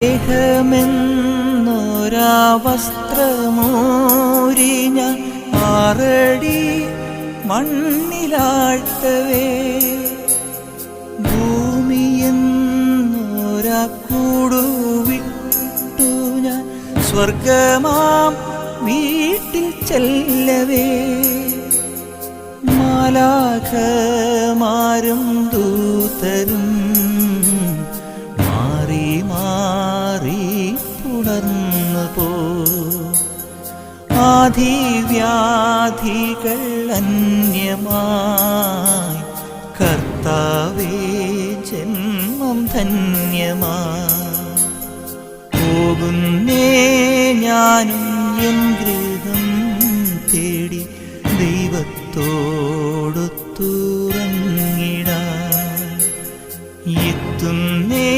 ദേഹമെന്നൊരാ വസ്ത്രമോരി ഞാൻ ആറടി മണ്ണിലാഴ്ത്തവേ. ഭൂമിയെന്നൊരാ കൂടുവിട്ടു ഞാൻ സ്വർഗമാം വീട്ടിൽ ചെല്ലവേ. മാലാഖമാരും ദൂതരും മാറിപ്പുണർന്നു പോ ആധിവ്യാധികൾ അന്യമായി കർത്താവേ ജന്മം ധന്യമായി. പോകുന്നേ ഞാനും എൻ ഗൃഹം തേടി ദൈവത്തോടൊത്തുറങ്ങിട എത്തുന്നേ